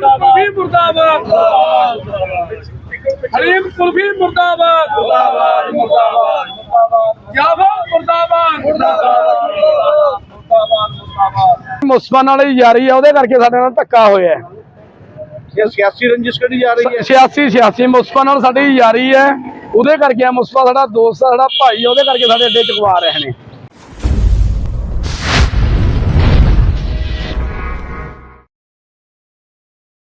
ਕੁਲਫੀ ਮੁਰਦਾਬਾਦ। ਹਲੀਮ ਕੁਲਫੀ ਮੁਰਦਾਬਾਦ। ਮੁਰਦਾਬਾਦ ਮੁਰਦਾਬਾਦ। ਮੁਰਦਾਬਾਦ ਮੁਰਦਾਬਾਦ। ਮੁਰਦਾਬਾਦ ਮੁਰਦਾਬਾਦ। ਮੁਸਲਮਾਨ ਨਾਲ ਹੀ ਜਾਰੀ ਆ ਉਹਦੇ ਕਰਕੇ ਸਾਡੇ ਨਾਲ ਧੱਕਾ ਹੋਇਆ। ਹੈ ਇਹ ਸਿਆਸੀ ਰੰਜਿਸ਼ ਕੱਢੀ ਜਾ ਰਹੀ ਹੈ? 86 86 ਮੁਸਲਮਾਨ ਨਾਲ ਸਾਡੀ ਯਾਰੀ ਹੈ। ਉਹਦੇ ਕਰਕੇ ਆ ਮੁਸਲਮਾਨ ਸਾਡਾ ਦੋਸਤ ਸਾਡਾ ਭਾਈ ਉਹਦੇ ਕਰਕੇ ਸਾਡੇ ਅੱਡੇ ਚਕਵਾ ਰਹੇ ਨੇ।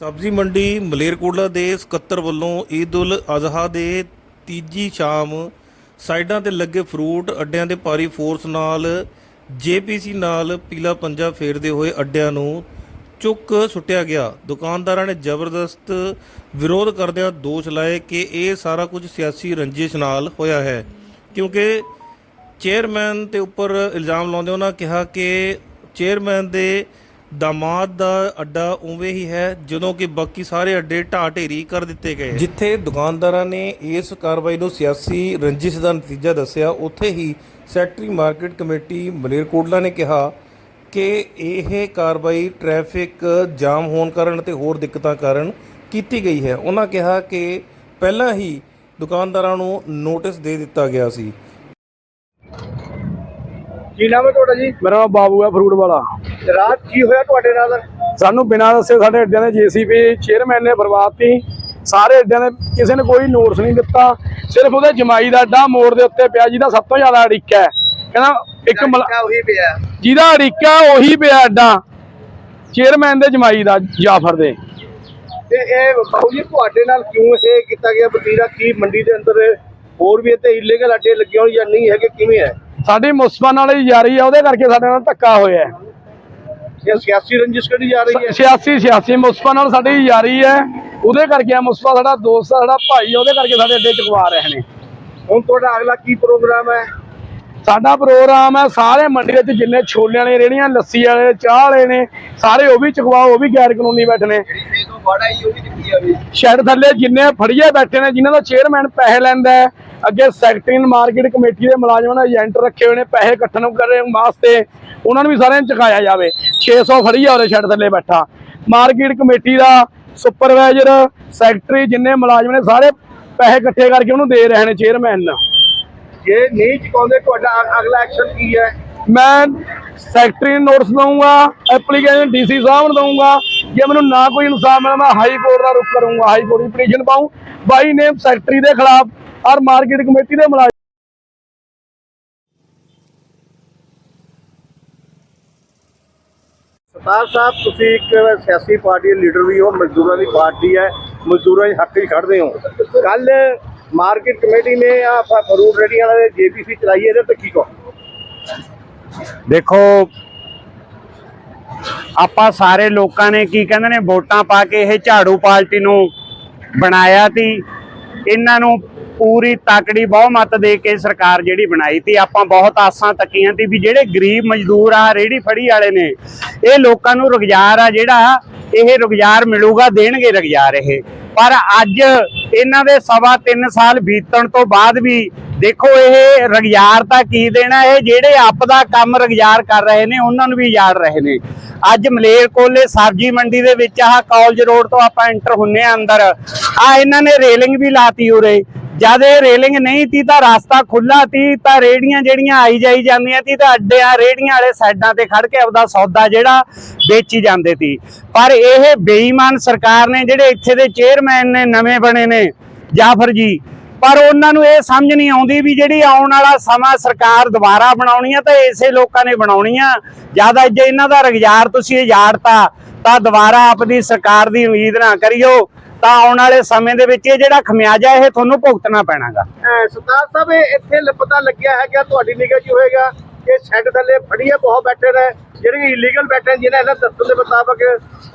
ਸਬਜ਼ੀ ਮੰਡੀ ਮਲੇਰਕੋਟਲਾ ਦੇ ਸਕੱਤਰ ਵੱਲੋਂ ਈਦ ਉਲ ਅਜ਼ਹਾ ਦੇ ਤੀਜੀ ਸ਼ਾਮ ਸਾਈਡਾਂ ਤੇ ਲੱਗੇ ਫਰੂਟ ਅੱਡਿਆਂ ਦੇ ਭਾਰੀ ਫੋਰਸ ਨਾਲ ਜੇਪੀਸੀ ਨਾਲ ਪੀਲਾ ਪੰਜਾ ਫੇਰਦੇ ਹੋਏ ਅੱਡਿਆਂ ਨੂੰ ਚੁੱਕ ਸੁੱਟਿਆ ਗਿਆ। ਦੁਕਾਨਦਾਰਾਂ ਨੇ ਜ਼ਬਰਦਸਤ ਵਿਰੋਧ ਕਰਦਿਆਂ ਦੋਸ਼ ਲਾਏ ਕਿ ਇਹ ਸਾਰਾ ਕੁਝ ਸਿਆਸੀ ਰੰਜਿਸ਼ ਨਾਲ ਹੋਇਆ ਹੈ। ਕਿਉਂਕਿ ਚੇਅਰਮੈਨ ਤੇ ਉੱਪਰ ਇਲਜ਼ਾਮ ਲਾਉਂਦੇ ਉਹਨਾਂ ਕਿਹਾ ਕਿ ਚੇਅਰਮੈਨ ਦੇ ਦਾਮਾਦ ਦਾ ਅੱਡਾ ਉਵੇਂ ਹੀ ਹੈ ਜਦੋਂ ਕਿ ਬਾਕੀ ਸਾਰੇ ਅੱਡੇ ਢਾਹ ਢੇਰੀ ਕਰ ਦਿੱਤੇ ਗਏ। ਜਿੱਥੇ ਦੁਕਾਨਦਾਰਾਂ ਨੇ ਇਸ ਕਾਰਵਾਈ ਨੂੰ ਸਿਆਸੀ ਰੰਜਿਸ਼ ਦਾ ਨਤੀਜਾ ਦੱਸਿਆ, ਉੱਥੇ ਹੀ ਸੈਕਟਰੀ ਮਾਰਕੀਟ ਕਮੇਟੀ ਮਲੇਰਕੋਟਲਾ ਨੇ ਕਿਹਾ ਕਿ ਇਹ ਕਾਰਵਾਈ ਟ੍ਰੈਫਿਕ ਜਾਮ ਹੋਣ ਕਾਰਨ ਅਤੇ ਹੋਰ ਦਿੱਕਤਾਂ ਕਾਰਨ ਕੀਤੀ ਗਈ ਹੈ। ਉਹਨਾਂ ਕਿਹਾ ਕਿ ਪਹਿਲਾਂ ਹੀ ਦੁਕਾਨਦਾਰਾਂ ਨੂੰ ਨੋਟਿਸ ਦੇ ਦਿੱਤਾ ਗਿਆ ਸੀ। ਕੀ ਨਾਮ ਹੈ ਤੁਹਾਡਾ ਜੀ? ਮੇਰਾ ਨਾਮ ਬਾਬੂ ਹੈ ਫਰੂਟ ਵਾਲਾ। ਰਾਤ ਕੀ ਹੋਇਆ ਤੁਹਾਡੇ ਨਾਲ? ਸਾਨੂੰ ਬਿਨਾਂ ਦੱਸੇ ਸਾਡੇ ਅੱਡਿਆਂ ਦੇ ਜੀਸੀਪੀ ਚੇਅਰਮੈਨ ਨੇ ਬਰਬਾਦਤੀ ਸਾਰੇ ਅੱਡਿਆਂ ਦੇ ਕਿਸੇ ਨੇ ਕੋਈ ਨੋਟਿਸ ਨਹੀਂ ਦਿੱਤਾ। ਸਿਰਫ ਉਹਦੇ ਜਮਾਈ ਦਾ ਅੱਡਾ ਮੋੜ ਦੇ ਉੱਤੇ ਪਿਆ ਜਿਹਦਾ ਸਭ ਤੋਂ ਜ਼ਿਆਦਾ ਅੜਿੱਕਾ ਹੈ। ਕਹਿੰਦਾ ਇੱਕ ਮਲ- ਉਹੀ ਪਿਆ। ਜਿਹਦਾ ਅੜਿੱਕਾ ਉਹੀ ਪਿਆ ਅੱਡਾ। ਚੇਅਰਮੈਨ ਦੇ ਜਮਾਈ ਦਾ ਜਾਫਰ ਦੇ। ਤੇ ਇਹ ਬਾਬੂ ਜੀ ਤੁਹਾਡੇ ਨਾਲ ਕਿਉਂ ਇਹ ਕੀਤਾ ਗਿਆ? ਵਤੀਰਾ ਕੀ ਮੰਡੀ ਦੇ ਅੰਦਰ ਹੋਰ ਵੀ ਇੱਥੇ ਇਲੀਗਲ ਅੱਡੇ ਲੱਗੇ ਹੋਣ ਜਾਂ ਨਹੀਂ ਹੈਗੇ ਕਿਵੇਂ ਹੈ? ਸਾਡੀ ਮੁਸਲਮਾਨ ਨਾਲ ਹੀ ਯਾਰੀ ਆ ਉਹਦੇ ਕਰਕੇ ਸਾਡੇ ਨਾਲ ਧੱਕਾ ਹੋਇਆ ਹੈ। ਸਿਆਸੀ ਰੰਜਿਸ਼ ਕੱਢੀ ਜਾ ਰਹੀ ਹੈ? 86 86 ਮੁਸਲਮਾਨ ਨਾਲ ਸਾਡੀ ਯਾਰੀ ਹੈ। ਉਹਦੇ ਕਰਕੇ ਆ ਮੁਸਲਮਾਨ ਸਾਡਾ ਦੋਸਤ ਆ ਸਾਡਾ ਭਾਈ ਉਹਦੇ ਕਰਕੇ ਸਾਡੇ ਅੱਡੇ ਚਕਵਾ ਰਹੇ ਨੇ। ਹੁਣ ਤੁਹਾਡਾ ਅਗਲਾ ਕੀ ਪ੍ਰੋਗਰਾਮ ਹੈ? ਸਾਡਾ ਪ੍ਰੋਗਰਾਮ ਹੈ ਸਾਰੇ ਮੰਡੀ ਵਿੱਚ ਜਿੰਨੇ ਛੋਲੇ ਵਾਲੇ ਰੇੜੀਆਂ ਲੱਸੀ ਵਾਲੇ ਚਾਹ ਵਾਲੇ ਨੇ ਸਾਰੇ ਉਹ ਵੀ ਚਕਵਾਓ ਉਹ ਵੀ ਗੈਰ ਕਾਨੂੰਨੀ ਬੈਠੇ ਨੇ। ਸ਼ੈਡ ਥੱਲੇ ਜਿੰਨੇ ਫੜੀਏ ਬੈਠੇ ਨੇ ਜਿਨ੍ਹਾਂ ਦਾ ਚੇਅਰਮੈਨ ਪੈਸੇ ਲੈਂਦਾ ਹੈ ਅੱਗੇ ਸੈਕਟਰੀ ਮਾਰਕੀਟ ਕਮੇਟੀ ਦੇ ਮੁਲਾਜ਼ਮਾਂ ਨੇ ਏਜੰਟ ਰੱਖੇ ਹੋਏ ਨੇ ਪੈਸੇ ਇਕੱਠਣ ਕਰਨ ਵਾਸਤੇ ਉਹਨਾਂ ਨੂੰ ਵੀ ਸਾਰਿਆਂ ਨੂੰ ਚੁਕਾਇਆ ਜਾਵੇ। 600 ਫੜੀਆ ਉਹਦੇ ਸ਼ੈਡ ਥੱਲੇ ਬੈਠਾ। ਮਾਰਕੀਟ ਕਮੇਟੀ ਦਾ ਸੁਪਰਵਾਈਜ਼ਰ ਸੈਕਟਰੀ ਜਿੰਨੇ ਮੁਲਾਜ਼ਮ ਨੇ ਸਾਰੇ ਪੈਸੇ ਇਕੱਠੇ ਕਰਕੇ ਉਹਨੂੰ ਦੇ ਰਹੇ ਨੇ ਚੇਅਰਮੈਨ ਨੂੰ ਜੇ ਨਹੀਂ ਚੁਕਾਉਂਦੇ ਤੁਹਾਡਾ ਅਗਲਾ ਐਕਸ਼ਨ ਕੀ ਹੈ? ਮੈਂ ਸੈਕਟਰੀ ਨੂੰ ਨੋਟਿਸ ਦਊਂਗਾ ਐਪਲੀਕੇਸ਼ਨ ਡੀਸੀ ਸਾਹਿਬ ਨੂੰ ਦਊਂਗਾ। ਜੇ ਮੈਨੂੰ ਨਾ ਕੋਈ ਇਨਸਾਫ ਮਿਲੇ ਮੈਂ ਹਾਈ ਕੋਰਟ ਦਾ ਰੁਖ ਕਰੂੰਗਾ ਹਾਈ ਕੋਰਟ ਦੀ ਪਟੀਸ਼ਨ ਪਾਉਂ ਬਾਈ ਨੇਮ ਸੈਕਟਰੀ ਦੇ ਖਿਲਾਫ ਔਰ ਮਾਰਕੀਟ ਕਮੇਟੀ ਦੇ ਮੁਲਾਜ਼ਮ ਸਰਦਾਰ ਸਾਹਿਬ ਤੁਸੀਂ ਇੱਕ ਸਿਆਸੀ ਪਾਰਟੀ ਦੇ ਲੀਡਰ ਵੀ ਹੋ ਮਜ਼ਦੂਰਾਂ ਦੀ ਪਾਰਟੀ ਹੈ। ਮਜ਼ਦੂਰਾਂ ਦੇ ਹੱਕ 'ਚ ਖੜਦੇ ਹੋ। ਕੱਲ ਮਾਰਕੀਟ ਕਮੇਟੀ ਨੇ ਆ ਫਰੂਟ ਰੇੜੀਆਂ ਵਾਲੇ ਜੇਪੀਸੀ ਚਲਾਈ ਇਹਦੇ ਤੇ ਕੀ ਕਹੋ? ਦੇਖੋ, ਆਪਾਂ ਸਾਰੇ ਲੋਕਾਂ ਨੇ ਕੀ ਕਹਿੰਦੇ ਨੇ, ਵੋਟਾਂ ਪਾ ਕੇ ਇਹ ਝਾੜੂ ਪਾਰਟੀ ਨੂੰ ਬਣਾਇਆ ਤੀ ਇਹਨਾਂ ਨੂੰ ਪੂਰੀ ਤਾਕੜੀ ਬਹੁਮਤ ਦੇ ਕੇ ਸਰਕਾਰ ਜਿਹੜੀ ਬਣਾਈ ਤੀ ਆਪਾਂ ਬਹੁਤ ਆਸਾਂ ਤੱਕੀਆਂ ਤੀ ਵੀ ਜਿਹੜੇ ਗਰੀਬ ਮਜ਼ਦੂਰ ਆ ਰੇੜੀ ਫੜੀ ਵਾਲੇ ਨੇ, ਇਹ ਲੋਕਾਂ ਨੂੰ ਰੁਜ਼ਗਾਰ ਆ ਜਿਹੜਾ, ਇਹ ਰੁਜ਼ਗਾਰ ਮਿਲੂਗਾ, ਦੇਣਗੇ ਰੁਜ਼ਗਾਰ ਇਹ। ਪਰ ਅੱਜ ਇਹਨਾਂ ਦੇ ਸਵਾ 3 ਸਾਲ ਬੀਤਣ ਤੋਂ ਬਾਅਦ ਵੀ ਦੇਖੋ ਇਹ ਰੁਜ਼ਗਾਰ ਤਾਂ ਕੀ ਦੇਣਾ, ਇਹ ਜਿਹੜੇ ਆਪ ਦਾ ਕੰਮ ਰੁਜ਼ਗਾਰ ਕਰ ਰਹੇ ਨੇ, ਉਹਨਾਂ ਨੂੰ ਵੀ ਯਾਦ ਰਹੇ ਨੇ। ਅੱਜ ਮਲੇਰਕੋਲੇ ਸਬਜ਼ੀ ਮੰਡੀ ਦੇ ਵਿੱਚ ਆਹ ਕਾਲਜ ਰੋਡ ਤੋਂ ਆਪਾਂ ਐਂਟਰ ਹੁੰਨੇ ਆ ਅੰਦਰ। ਆ ਇਹਨਾਂ ਨੇ ਰੇਲਿੰਗ ਵੀ ਲਾਤੀ ਉਰੇ। ਜਦ ਇਹ ਰੇਲਿੰਗ ਨਹੀਂ ਤੀ ਤਾਂ ਰਸਤਾ ਖੁੱਲਾ ਤੀ, ਤਾਂ ਰੇੜੀਆਂ ਜਿਹੜੀਆਂ ਆਈ ਜਾਈ ਜਾਂਦੀਆਂ ਤੀ ਤਾਂ ਅੱਡਿਆਂ ਰੇੜੀਆਂ ਵਾਲੇ ਸਾਈਡਾਂ ਤੇ ਖੜ ਕੇ ਆਪਦਾ ਸੌਦਾ ਜਿਹੜਾ ਵੇਚੀ ਜਾਂਦੇ ਤੀ। ਪਰ ਇਹ ਬੇਈਮਾਨ ਸਰਕਾਰ ਨੇ ਜਿਹੜੇ ਇੱਥੇ ਦੇ ਚੇਅਰਮੈਨ ਨੇ, ਨਵੇਂ ਬਣੇ ਨੇ, ਜਾਫਰ ਜੀ, ਪਰ ਉਹਨਾਂ ਨੂੰ ਇਹ ਸਮਝ ਨਹੀਂ ਆਉਂਦੀ ਵੀ ਜਿਹੜੀ ਆਉਣ ਵਾਲਾ ਸਮਾਂ ਸਰਕਾਰ ਦੁਬਾਰਾ ਬਣਾਉਣੀ ਆ ਤਾਂ ਇਸੇ ਲੋਕਾਂ ਨੇ ਬਣਾਉਣੀ ਆ। ਜ਼ਿਆਦਾ ਜੇ ਇਹਨਾਂ ਦਾ ਰੁਜ਼ਗਾਰ ਤੁਸੀਂ ਉਜਾੜਤਾ ਤਾਂ ਦੁਬਾਰਾ ਆਪਣੀ ਸਰਕਾਰ ਦੀ ਉਮੀਦ ਨਾ ਕਰਿਓ ਤਾਂ ਆਉਣ ਵਾਲੇ ਸਮੇਂ ਦੇ ਵਿੱਚ ਇਹ ਜਿਹੜਾ ਖਮਿਆਜਾ ਇਹ ਤੁਹਾਨੂੰ ਭੁਗਤਣਾ ਪੈਣਾਗਾ। ਸਰਦਾਰ ਸਾਹਿਬ ਇਹ ਇੱਥੇ ਪਤਾ ਲੱਗਿਆ ਹੈ ਕਿ ਤੁਹਾਡੀ ਨਿਗਾਹ 'ਚ ਹੋਏਗਾ ਕਿ ਸ਼ੈੱਡ ਥੱਲੇ ਫੜੀਏ ਬਹੁਤ ਬੈਠੇ ਨੇ ਜਿਹੜੇ ਇਲੀਗਲ ਬੈਠੇ ਨੇ ਜਿਹਨਾਂ ਇਹਨਾਂ ਦੱਸਣ ਦੇ ਮੁਤਾਬਕ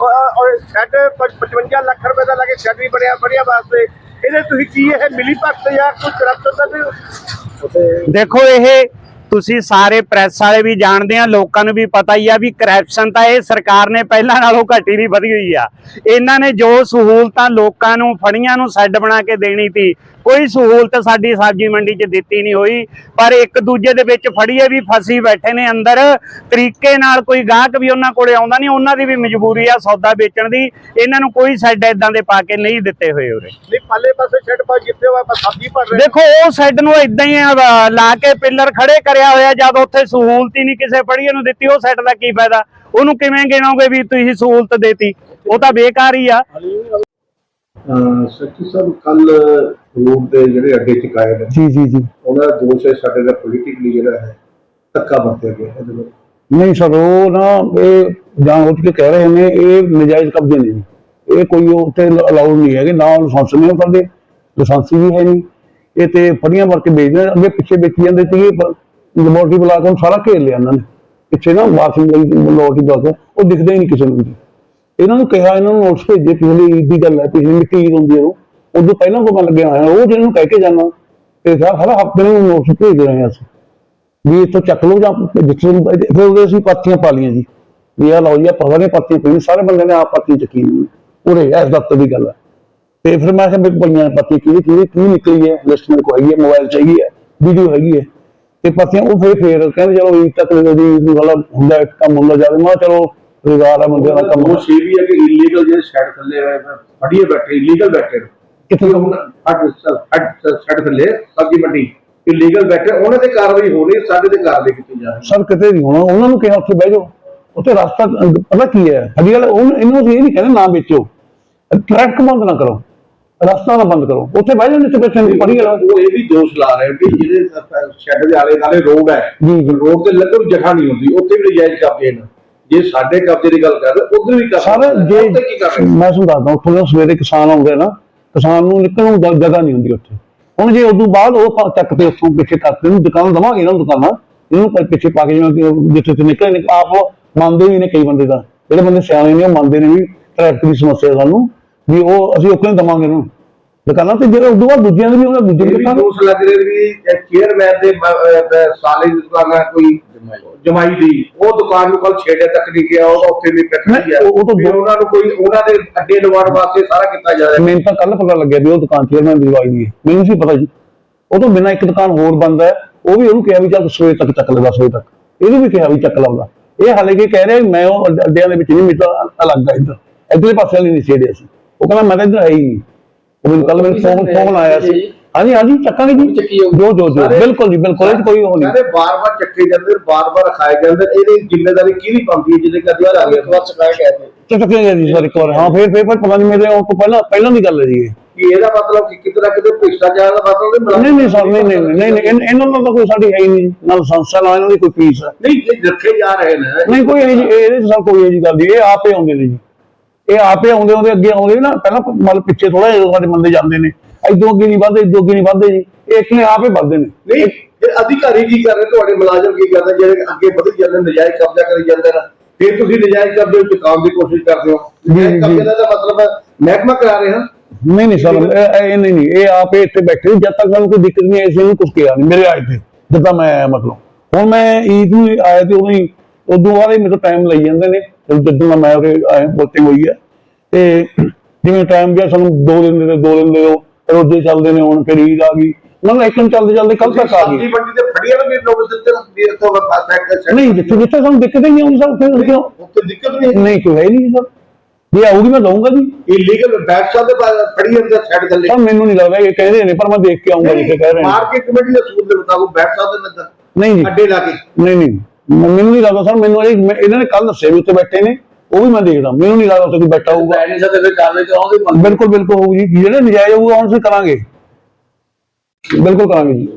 ਔਰ- ਸ਼ੈੱਡ 55 ਲੱਖ ਰੁਪਏ ਦਾ ਲੱਗੇ ਸ਼ੈੱਡ ਵੀ ਬਣਿਆ ਫੜੀਆਂ ਵਾਸਤੇ। ਇਹਦੇ ਤੁਸੀਂ ਕੀ ਇਹ ਮਿਲੀ ਭਗਤ ਜਾਂ ਕੁਝ ਕਰਪਸ਼ਨ ਦਾ ਦੇਖੋ ਇਹ ਤੁਸੀਂ ਸਾਰੇ ਪ੍ਰੈਸ ਵਾਲੇ ਵੀ ਜਾਣਦੇ ਆ, ਲੋਕਾਂ ਨੂੰ ਵੀ ਪਤਾ ਹੀ ਆ ਵੀ ਕਰਪਸ਼ਨ ਤਾਂ ਇਹ ਸਰਕਾਰ ਨੇ ਪਹਿਲਾਂ ਨਾਲੋਂ ਘਟੀ ਨਹੀਂ ਵਧੀ ਹੋਈ ਆ। ਇਹਨਾਂ ਨੇ ਜੋ ਸਹੂਲਤਾਂ ਲੋਕਾਂ ਨੂੰ, ਫੜੀਆਂ ਨੂੰ ਸੈੱਡ ਬਣਾ ਕੇ ਦੇਣੀ ਸੀ ਕੋਈ ਸਹੂਲਤ ਸਾਡੀ ਸਬਜ਼ੀ ਮੰਡੀ 'ਚ ਦਿੱਤੀ ਨਹੀਂ ਹੋਈ ਪਰ ਇੱਕ ਦੂਜੇ ਦੇ ਵਿੱਚ ਫੜੀਏ ਵੀ ਫਸੀ ਬੈਠੇ ਨੇ ਅੰਦਰ ਤਰੀਕੇ ਨਾਲ ਕੋਈ ਗਾਹਕ ਵੀ ਉਹਨਾਂ ਕੋਲੇ ਆਉਂਦਾ ਨਹੀਂ ਉਹਨਾਂ ਦੀ ਵੀ ਮਜਬੂਰੀ ਆ ਸੌਦਾ ਵੇਚਣ ਦੀ ਇਹਨਾਂ ਨੂੰ ਕੋਈ ਸੈੱਡ ਇਦਾਂ ਦੇ ਪਾ ਕੇ ਨਹੀਂ ਦਿੱਤੇ ਹੋਏ ਉਰੇ। ਨਹੀਂ ਪੱਲੇ ਪਾਸੇ ਸ਼ੈੱਡ ਪਾ ਜਿੱਥੇ ਵਾ ਸਬਜ਼ੀ ਭਰ ਰਹੇ ਦੇਖੋ ਉਹ ਸੈੱਡ ਨੂੰ ਇਦਾਂ ਹੀ ਆ, ਲਾ ਕੇ ਪਿੱਲਰ ਖੜੇ ਕਰਿਆ ਹੋਇਆ ਜਦ ਉੱਥੇ ਸਹੂਲਤ ਹੀ ਨਹੀਂ ਕਿਸੇ ਫੜੀਏ ਨੂੰ ਦਿੱਤੀ ਉਹ ਸੈੱਡ ਦਾ ਕੀ ਫਾਇਦਾ? ਉਹਨੂੰ ਕਿਵੇਂ ਗਿਣੋਗੇ ਵੀ ਤੁਸੀਂ ਸਹੂਲਤ ਦੇਤੀ? ਉਹ ਤਾਂ ਬੇਕਾਰ ਹੀ ਆ। ਸੱਚੀ ਸਾਹਿਬ ਕੱਲ ਰੂਪ ਦੇ ਜਿਹੜੇ ਅੱਡੇ ਚੁਕਾਏ ਨੇ ਜੀ ਜੀ ਜੀ ਉਹਨਾਂ ਦਾ ਦੋਸ਼ ਹੈ ਸਾਡੇ ਦਾ ਪੋਲੀਟਿਕਲੀ ਜਿਹੜਾ ਹੈ ਧੱਕਾ ਵਰਤਿਆ ਗਿਆ ਇਹਦੇ ਵਿੱਚ ਨਹੀਂ ਸਰ ਉਹ ਨਾ ਇਹ ਜਾਣਬੁੱਝ ਕੇ ਕਹਿ ਰਹੇ ਨੇ ਇਹ ਨਜਾਇਜ਼ ਕਬਜ਼ੇ ਨੇ ਜੀ। ਇਹ ਕੋਈ ਉੱਥੇ ਅਲਾਉਡ ਨਹੀਂ ਹੈਗੇ ਨਾ ਲਾਇਸੈਂਸ ਨੇ ਉਹਨਾਂ ਦੇ ਲਾਇਸੈਂਸ ਵੀ ਹੈ ਨਹੀਂ ਇਹ ਤੇ ਫੜੀਆਂ ਭਰ ਕੇ ਵੇਚਦੇ। ਅੱਗੇ ਪਿੱਛੇ ਵੇਚੀ ਜਾਂਦੇ ਸੀਗੇ ਪਰ ਲੈਬੋਰਟਰੀ ਬੁਲਾ ਕੇ ਸਾਰਾ ਘੇਰ ਲਿਆ ਇਹਨਾਂ ਨੇ ਪਿੱਛੇ ਨਾ ਵਾਸ਼ਿੰਗ ਲਈ ਲੈਬੋਰਟਰੀ ਬੁਲਾ ਕੇ ਉਹ ਦਿਖਦਾ ਹੀ ਨਹੀਂ ਕਿਸੇ ਨੂੰ। ਇਹਨਾਂ ਨੂੰ ਕਿਹਾ, ਇਹਨਾਂ ਨੂੰ ਨੋਟਿਸ ਭੇਜੇ, ਪਿਛਲੀ ਈਦ ਦੀ ਗੱਲ ਹੈ, ਪਿਛਲੀ ਮਿੱਟੀ ਈਦ ਹੁੰਦੀ ਹੈ ਉਹ। ਉਦੋਂ ਪਹਿਲਾਂ ਤੋਂ ਮੈਂ ਲੱਗਿਆ ਹੋਇਆ ਉਹ ਜਿਹਨੂੰ ਕਹਿ ਕੇ ਜਾਣਾ, ਤੇ ਹਰ ਹਰ ਹਫ਼ਤੇ ਨੂੰ ਨੋਟਿਸ ਭੇਜ ਰਹੇ ਹਾਂ ਅਸੀਂ। ਵੀ ਇੱਥੋਂ ਚੱਕ ਲਓ ਜਾਂ ਜਿੱਥੇ ਫਿਰ ਉਹਦੇ ਅਸੀਂ ਪਾਥੀਆਂ ਪਾ ਲਈਆਂ ਜੀ। ਵੀ ਆ ਲਓ ਜੀ ਆ ਪਤਾ ਨਹੀਂ ਪਾਥੀਆਂ ਪਈਆਂ, ਸਾਰੇ ਬੰਦਿਆਂ ਨੇ ਆਪ ਪਾਥੀ ਚੱਕੀ ਉਰੇ ਇਸ ਦਫ਼ਤਰ ਦੀ ਗੱਲ ਹੈ। ਤੇ ਫਿਰ ਮੈਂ ਕਿਹਾ ਵੀ ਪਈਆਂ ਪਾਥੀਆਂ ਕਿਹੜੀ ਕਿਹੜੀ ਕੀ ਨਿਕਲੀ ਹੈ ਲਿਸਟ ਮੇਰੇ ਕੋਲ ਹੈਗੀ ਹੈ ਮੋਬਾਈਲ ਚਾਹੀਏ ਹੈ ਵੀਡੀਓ ਹੈਗੀ ਹੈ। ਤੇ ਪਾਥੀਆਂ ਉਹ ਫਿਰ ਫੇਰ ਕਹਿੰਦੇ, ਚਲੋ, ਇਹ ਤੱਕ ਦੀ ਵਾਲਾ ਹੁੰਦਾ ਕੰਮ ਹੁੰਦਾ ਜਾਵੇ ਮੈਂ ਚਲੋ ਰੁਜ਼ਗਾਰ ਹੈ ਬੰਦਿਆਂ ਦਾ ਕੰਮ ਉਹ ਸੀ ਵੀ ਹੈ ਕਿ ਇਲੀਗਲ ਜਿਹੜੇ ਸ਼ੈਡ ਥੱਲੇ ਨੇ, ਫੜੀਏ ਬੈਠੇ ਇਲੀਗਲ ਬੈਠੇ ਨੇ। ਕਿੱਥੇ? ਹੱਡ ਸ਼ੈਡ ਥੱਲੇ ਸਬਜ਼ੀ ਮੰਡੀ ਇਲੀਗਲ ਬੈਠੇ ਉਹਨਾਂ ਤੇ ਕਾਰਵਾਈ ਹੋਣੀ ਸਾਡੇ ਤੇ ਕਾਰਵਾਈ ਕੀਤੀ ਜਾ ਰਹੀ ਸਰ ਕਿਤੇ ਨਹੀਂ ਹੋਣਾ ਉਹਨਾਂ ਨੂੰ ਕਿਹਾ ਉੱਥੇ ਬਹਿ ਜਾਓ। ਉੱਥੇ ਰਸਤਾ ਪਤਾ ਕੀ ਹੈ? ਵਾਲੇ ਉਹਨੂੰ ਇਹਨੂੰ ਅਸੀਂ ਇਹ ਨਹੀਂ ਕਹਿੰਦੇ ਨਾ ਵੇਚੋ। ਟਰੈਫਿਕ ਬੰਦ ਨਾ ਕਰੋ। ਰਸਤਾ ਨਾ ਬੰਦ ਕਰੋ। ਉੱਥੇ ਬਹਿ ਜਾਓ ਜਿੱਥੇ ਬੈਠੇ ਨੇ ਪੜੀ ਉਹ ਇਹ ਵੀ ਦੋਸ਼ ਲਾ ਰਹੇ ਕਿ ਜਿਹੜੇ ਸ਼ੈਡ ਦੇ ਆਲੇ ਦੁਆਲੇ ਰੋਡ ਹੈ ਰੋਡ ਤੇ ਲੱਗਣ ਨੂੰ ਜਗ੍ਹਾ ਨਹੀਂ ਹੁੰਦੀ ਉੱਥੇ ਵੀ ਨਜਾਇਜ਼ ਕਬਜ਼ੇ ਨੇ। ਜੇ ਸਾਡੇ ਕਬਜ਼ੇ ਦੀ ਗੱਲ ਕਰਦੇ ਉਧਰ ਵੀ ਕਰ ਸਰ ਜੇ ਉੱਥੇ ਕੀ ਕਰ ਰਹੇ ਮੈਂ ਤੁਹਾਨੂੰ ਦੱਸਦਾ ਉੱਥੋਂ ਦੇ ਸਵੇਰੇ ਕਿਸਾਨ ਆਉਂਦੇ ਨਾ ਕਿਸਾਨ ਨੂੰ ਨਿਕਲਣ ਨੂੰ ਜਗ੍ਹਾ ਨਹੀਂ ਹੁੰਦੀ ਉੱਥੇ। ਹੁਣ ਜੇ ਉਦੋਂ ਬਾਅਦ ਉਹ ਪਾ- ਚੱਕ ਤੇ ਉੱਥੋਂ ਪਿੱਛੇ ਕਰਦੇ ਨੂੰ ਦੁਕਾਨ ਦਵਾਂਗੇ ਇਹਨਾਂ ਨੂੰ ਦੁਕਾਨਾਂ ਇਹਨੂੰ ਪ- ਪਿੱਛੇ ਪਾ ਕੇ ਜਿਵੇਂ ਕਿ ਉਹ ਜਿੱਥੇ ਤੇ ਨਿਕਲੇ ਨੇ ਆਪ ਮੰਨਦੇ ਵੀ ਨੇ ਕਈ ਬੰਦੇ ਦਾ ਜਿਹੜੇ ਬੰਦੇ ਸਿਆਣੇ ਨੇ ਉਹ ਮੰਨਦੇ ਨੇ ਵੀ ਟ੍ਰੈਫਿਕ ਦੀ ਸਮੱਸਿਆ ਸਾਨੂੰ ਵੀ ਉਹ ਅਸੀਂ ਉੱਥੇ ਦਵਾਂਗੇ ਇਹਨੂੰ ਦੁਕਾਨਾਂ ਤੇ ਜਿਹੜੇ ਉਦੋਂ ਬਾਅਦ ਦੂਜਿਆਂ ਦੇ ਵੀ ਉਹਨਾਂ ਦੂਜੇ ਇਹ ਵੀ ਦੁਕਾਨਾਂ? ਦੋਸ਼ ਲੱਗ ਰਹੇ ਵੀ ਚੇਅਰਮੈਨ ਦੇ ਅਹ ਸਾਲੇ ਦੀ ਦੁਕਾਨ ਹੈ ਕੋਈ ਜਮਾਈ ਦੀ। ਉਹ ਦੁਕਾਨ ਨੂੰ ਕੱਲ ਛੇੜਿਆ ਤੱਕ ਨਹੀਂ ਗਿਆ ਉਹ ਉੱਥੇ ਵੀ ਨਹੀਂ, ਗਿਆ ਉਹ- ਉਹ ਤਾਂ ਦੋ- ਉਹਨਾਂ ਨੂੰ ਕੋਈ ਉਹਨਾਂ ਦੇ ਅੱਡੇ ਲਵਾਉਣ ਵਾਸਤੇ ਸਾਰਾ ਕੀਤਾ ਜਾ ਰਿਹਾ। ਮੈਨੂੰ ਤਾਂ ਕੱਲ ਪਤਾ ਲੱਗਿਆ ਵੀ ਉਹ ਦੁਕਾਨ ਚੇਅਰਮੈਨ ਦੀ ਦਵਾਈ ਦੀ ਹੈ ਮੈਨੂੰ ਸੀ ਪਤਾ ਜੀ। ਉਹ ਤੋਂ ਬਿਨਾਂ ਇੱਕ ਦੁਕਾਨ ਹੋਰ ਬੰਦ ਹੈ। ਉਹ ਵੀ ਉਹਨੂੰ ਕਿਹਾ ਵੀ ਚੱਲ ਸਵੇਰ ਤੱਕ ਚੱਕ ਲੈ 10 ਵਜੇ ਤੱਕ। ਇਹਨੂੰ ਵੀ ਕਿਹਾ ਵੀ ਚੱਕ ਲਾਉਂਦਾ। ਇਹ ਹਾਲੇ ਕਿ ਕਹਿ ਰਿਹਾ ਵੀ ਮੈਂ ਉਹ ਅੱਡ- ਅੱਡਿਆਂ ਦੇ ਵਿੱਚ ਨਹੀਂ ਮਿੱਟਾ ਅਲੱਗ ਆ ਇੱਧਰ। ਇੱਧਰਲੇ ਪਾਸੇ ਵਾਲੀ ਨਹੀਂ ਛੇੜਿਆ ਸੀ ਉਹ ਕਹਿੰਦਾ ਮੈਂ ਤਾਂ ਇੱਧਰ ਹੈ ਹੀ ਨਹੀਂ। ਉਹ ਮੈਨੂੰ ਕੱਲ ਮੈਨੂੰ ਫੋਨ ਫੋਨ ਆਇਆ ਸੀ। ਹਾਂਜੀ ਹਾਂਜੀ ਚੱਕਾਂਗੇ ਜੀ। ਜੋ ਜੋ ਜੋ। ਬਿਲਕੁਲ ਜੀ ਬਿਲਕੁਲ ਇਹ ਕੋਈ ਉਹ ਨਹੀਂ। ਸਾਰੇ ਬਾਰ-ਬਾਰ ਚੱਕੇ ਜਾਂਦੇ ਨੇ ਬਾਰ-ਬਾਰ ਖਾਏ ਜਾਂਦੇ ਨੇ। ਇਹਦੀ ਜ਼ਿੰਮੇਵਾਰੀ ਕਿਹਦੀ ਬਣਦੀ ਹੈ ਜਿਹਦੇ ਕਦੀ ਆ ਗਿਆ ਵਾਰ ਚਕਾਏ ਗਏ ਨੇ। ਚੱਕਾਂਗੇ ਜੀ ਸਰ ਇੱਕ ਵਾਰ। ਹਾਂ ਫੇਰ ਫੇਰ ਪਰ ਪਤਾ ਨਹੀਂ ਮੇਰੇ ਆਉਣ ਤੋਂ ਪਹਿਲਾਂ ਪਹਿਲਾਂ ਦੀ ਗੱਲ ਹੈ ਜੀ ਇਹ। ਕਿ ਇਹਦਾ ਮਤਲਬ ਕਿ ਕਿਤੇ ਨਾ ਕਿਤੇ ਭ੍ਰਿਸ਼ਟਾਚਾਰ ਦਾ ਮਤਲਬ ਨਹੀਂ ਨਹੀਂ ਨਹੀਂ ਸਰ ਨਹੀਂ ਨਹੀਂ ਨਹੀਂ ਇਹਨਾਂ ਨਾਲ ਤਾਂ ਕੋਈ ਸਾਡੀ ਹੈ ਹੀ ਨਹੀਂ। ਨਾਲ ਸੰਸਥਾ ਨਾਲ ਇਹਨਾਂ ਦੀ ਕੋਈ ਹੈ ਨਹੀਂ ਇਹ ਰੱਖੇ ਜਾ ਰਹੇ ਨੇ। ਨਹੀਂ ਕੋਈ ਇਹ ਇਹਦੇ ਚ ਸਭ ਕੋਈ ਇਹ ਜੀ ਗੱਲ ਨਹੀਂ। ਇਹ ਆਪੇ ਆਉਂਦੇ ਨੇ ਜੀ। ਇਹ ਆਪੇ ਆਉਂਦੇ ਆਉਂਦੇ ਅੱਗੇ ਆਉਂਦੇ ਨਾ ਪਹਿਲਾਂ ਮਤਲਬ ਪਿੱਛੇ ਥੋੜਾ ਜਿਹਾ ਸਾਡੇ ਬੰਦੇ ਜਾਂਦੇ ਨੇ ਇਦੋਂ ਅੱਗੇ ਨਹੀਂ ਵੱਧਦੇ ਇਦੋਂ ਅੱਗੇ ਨਹੀਂ ਵੱਧਦੇ ਜੀ। ਇਹ ਇੱਕ ਨੇ ਆਪੇ ਵੱਧਦੇ ਨੇ। ਨਹੀਂ ਇਹ ਅਧਿਕਾਰੀ ਕੀ ਕਰ ਰਹੇ ਤੁਹਾਡੇ ਮੁਲਾਜ਼ਮ ਕੀ ਕਰਦੇ ਜਿਹੜੇ ਅੱਗੇ ਵਧੀ ਜਾਂਦੇ ਨਜਾਇਜ਼ ਕਬਜ਼ਾ ਕਰੀ ਜਾਂਦੇ ਨੇ। ਫਿਰ ਤੁਸੀਂ ਨਜਾਇਜ਼ ਕਬਜ਼ੇ ਵਿੱਚ ਕਾਮ ਦੀ ਕੋਸ਼ਿਸ਼ ਕਰਦੇ ਹੋ। ਨਜਾਇਜ਼। ਕਬਜ਼ੇ ਦਾ ਮਤਲਬ ਮਹਿਕਮਾ ਕਰਾ ਰਹੇ। ਹਾਂ ਨਹੀਂ ਨਹੀਂ ਸਰ ਇਹ ਨਹੀਂ ਨਹੀਂ ਇਹ ਆਪੇ ਇੱਥੇ ਬੈਠੇ ਜਦ ਤੱਕ ਸਾਨੂੰ ਕੋਈ ਦਿੱਕਤ ਨਹੀਂ ਆਈ ਸੀ ਕੁਝ ਕਿਹਾ ਨਹੀਂ ਮੇਰੇ ਆਏ ਤੇ ਜਿੱਦਾਂ ਮੈਂ ਆਇਆ ਮਤਲਬ। ਹੁਣ ਮੈਂ ਈਦ ਨੂੰ ਆਇਆ ਤੇ ਉਦੋਂ ਹੀ ਉਦੋਂ ਬਾਅਦ ਹੀ ਮੇਰੇ ਟਾਈਮ ਲਈ ਜਾਂਦੇ ਨੇ। ਜਦੋਂ ਦਾ ਮੈਂ ਉਰੇ ਆਇਆ ਵੋਟਿੰਗ ਹੋਈ ਹੈ ਤੇ ਜਿਵੇਂ ਟਾਈਮ ਗਿਆ ਸਾਨੂੰ ਦੋ ਦਿਨ ਦੇ ਦੋ ਦਿਨ ਦੇ ਰੋਜ਼ੇ ਚੱਲਦੇ ਨੇ ਹੁਣ ਫਿਰ ਈਦ ਆ ਗਈ। ਮਤਲਬ ਇੱਕ ਦਿਨ ਚੱਲਦੇ ਚੱਲਦੇ ਕੱਲ ਤੱਕ ਆ ਸਬਜ਼ੀ ਗਈ ਮੰਡੀ ਤੇ ਫੜੀਆਂ ਨੂੰ ਵੀ ਨੋਟਿਸ ਦਿੱਤੇ ਨੇ ਵੀ ਇੱਥੋਂ ਫੈਕਟ ਨਹੀਂ ਜਿੱਥੇ ਜਿੱਥੇ ਸਾਨੂੰ ਦਿੱਕਤ ਹੀ ਨਹੀਂ ਆਉਂਦੀ ਸਰ ਉੱਥੇ ਕਿਉਂ? ਉੱਥੇ ਦਿੱਕਤ ਨਹੀਂ। ਨਹੀਂ ਕੋਈ ਹੈ ਹੀ ਨਹੀਂ ਸਰ। ਜੇ ਆਊਗੀ ਮੈਂ ਦਊਂਗਾ ਜੀ। ਇਲੀਗਲ ਬੈਕ ਸਾਹਿਬ ਦੇ ਬਾਅਦ ਫੜੀ ਜਾਂਦੇ ਸਾਈਡ ਥੱਲੇ। ਸਰ ਮੈਨੂੰ ਨਹੀਂ ਲੱਗਦਾ ਇਹ ਕਹਿੰਦੇ ਨੇ ਪਰ ਮੈਂ ਦੇਖ ਕੇ ਆਉਂਗਾ ਜਿੱਥੇ ਕਹਿ ਰਹੇ ਨੇ। ਮਾਰਕੀਟ ਕਮੇਟੀ ਦੇ ਅਸੂਲ ਦੇ ਮੁਤਾਬਕ ਬੈਕ ਸਾਹਿਬ ਦੇ ਨਜ਼ਰ ਨਹੀਂ ਜੀ। ਅੱਡੇ ਲਾ ਕੇ। ਨਹੀਂ ਨਹੀਂ। ਮੈਨੂੰ ਨਹੀਂ ਲੱਗਦਾ ਸਰ ਮੈਨੂੰ ਇਹ ਮੈਂ- ਇਹਨਾਂ ਨੇ ਕੱਲ ਦੱਸਿਆ ਵੀ ਉੱਥੇ ਬੈਠੇ ਨੇ ਉਹ ਵੀ ਮੈਂ ਦੇਖਦਾ ਮੈਨੂੰ ਨਹੀਂ ਲੱਗਦਾ ਉੱਥੇ ਕੋਈ ਬੈਠਾ ਹੋਊਗਾ। ਨਹੀਂ ਸਕਦੇ ਫਿਰ ਕਾਰਵਾਈ ਕਰਾਉਂਗੇ। ਬਿਲਕੁਲ ਬਿਲਕੁਲ ਹੋਊ ਜੀ ਜਿਹੜੇ ਨਜਾਇਜ਼ ਹੋਊਗਾ ਹੁਣ ਅਸੀਂ ਕਰਾਂਗੇ। ਬਿਲਕੁਲ ਕਰਾਂਗੇ ਜੀ।